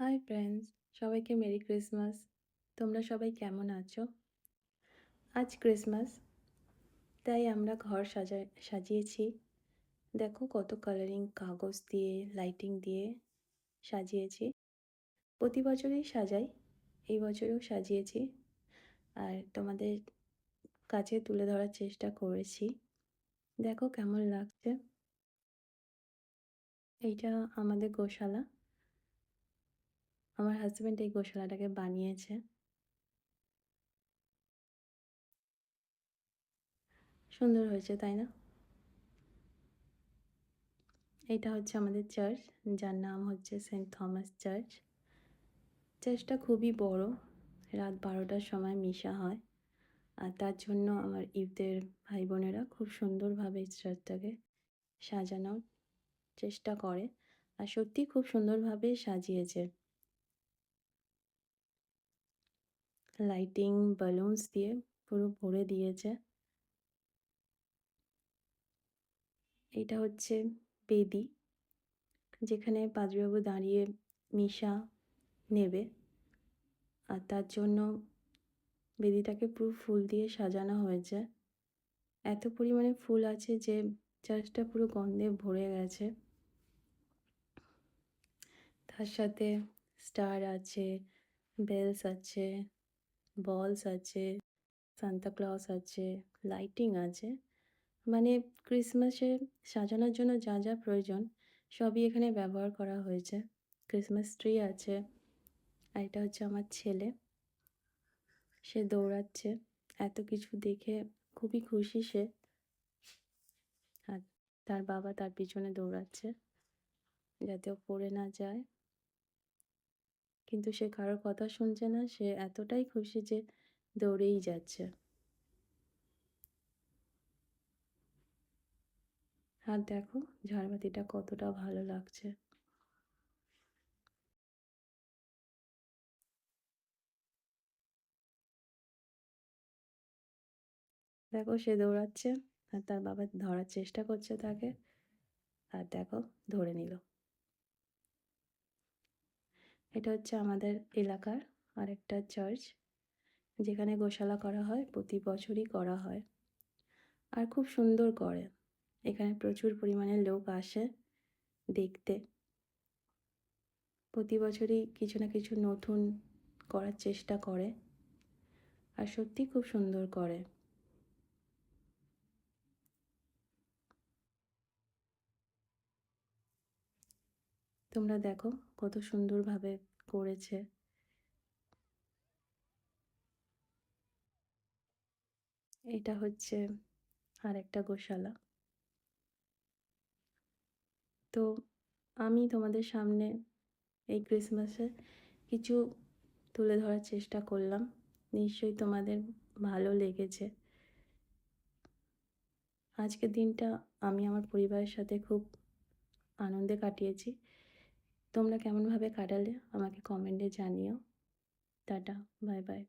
High friends সবাইকে merry Christmas তোমরা সবাই কেমন আছো? আজ ক্রিসমাস তাই আমরা ঘর সাজা, সাজিয়েছি। দেখো কত কালারিং কাগজ দিয়ে লাইটিং দিয়ে সাজিয়েছি। প্রতি বছরই সাজাই, এই বছরেও সাজিয়েছি। আর তোমাদের কাছে তুলে ধরার চেষ্টা করেছি। দেখো কেমন লাগছে। এইটা আমাদের গোশালা। আমার হাজব্যান্ড এই গোশালাটাকে বানিয়েছে। সুন্দর হয়েছে, তাই না? এটা হচ্ছে আমাদের চার্চ যার নাম হচ্ছে সেন্ট থমাস চার্চ চার্চটা খুবই বড়, রাত বারোটার সময় মিশা হয়। আর তার জন্য আমার ইউথের ভাই বোনেরা খুব সুন্দরভাবে চার্চটাকে সাজানোর চেষ্টা করে। আর সত্যি খুব সুন্দরভাবে সাজিয়েছে। লাইটিং বালুনস দিয়ে পুরো ভরে দিয়েছে। এটা হচ্ছে বেদি, যেখানে পাদ্রীবাবু দাঁড়িয়ে মিশা নেবে। আর তার জন্য বেদিটাকে পুরো ফুল দিয়ে সাজানো হয়েছে। এত পরিমাণে ফুল আছে যে চার্চটা পুরো গন্ধে ভরে গেছে। তার সাথে স্টার আছে, বেলস আছে। বলস আছে সান্তাক্লজ আছে লাইটিং আছে। মানে ক্রিসমাসে সাজানোর জন্য যা যা প্রয়োজন, সবই এখানে ব্যবহার করা হয়েছে। ক্রিসমাস ট্রি আছে, আর এটা হচ্ছে আমার ছেলে। সে দৌড়াচ্ছে, এত কিছু দেখে খুবই খুশি সে। আর তার বাবা তার পিছনে দৌড়াচ্ছে, যাতে ও পড়ে না যায়। কিন্তু সে কারোর কথা শুনছে না, সে এতটাই খুশি যে দৌড়েই যাচ্ছে। আর দেখো, ঝাড়বাতিটা কতটা ভালো লাগছে। দেখো, সে দৌড়াচ্ছে আর তার বাবা ধরার চেষ্টা করছে তাকে। আর দেখো, ধরে নিল। এটা হচ্ছে আমাদের এলাকার আরেকটা চার্চ যেখানে গোশালা করা হয়, প্রতি বছরই করা হয়। আর খুব সুন্দর করে। এখানে প্রচুর পরিমাণে লোক আসে দেখতে। প্রতি বছরই কিছু না কিছু নতুন করার চেষ্টা করে। আর সত্যি খুব সুন্দর করে। তোমরা দেখো কত সুন্দরভাবে করেছে। এটা হচ্ছে আর একটা গোশালা। তো আমি তোমাদের সামনে এই ক্রিসমাসে কিছু তুলে ধরার চেষ্টা করলাম। নিশ্চয়ই তোমাদের ভালো লেগেছে। আজকের দিনটা আমি আমার পরিবারের সাথে খুব আনন্দে কাটিয়েছি। তোমরা কেমনভাবে কাটালে আমাকে কমেন্টে জানিও। Tata bye bye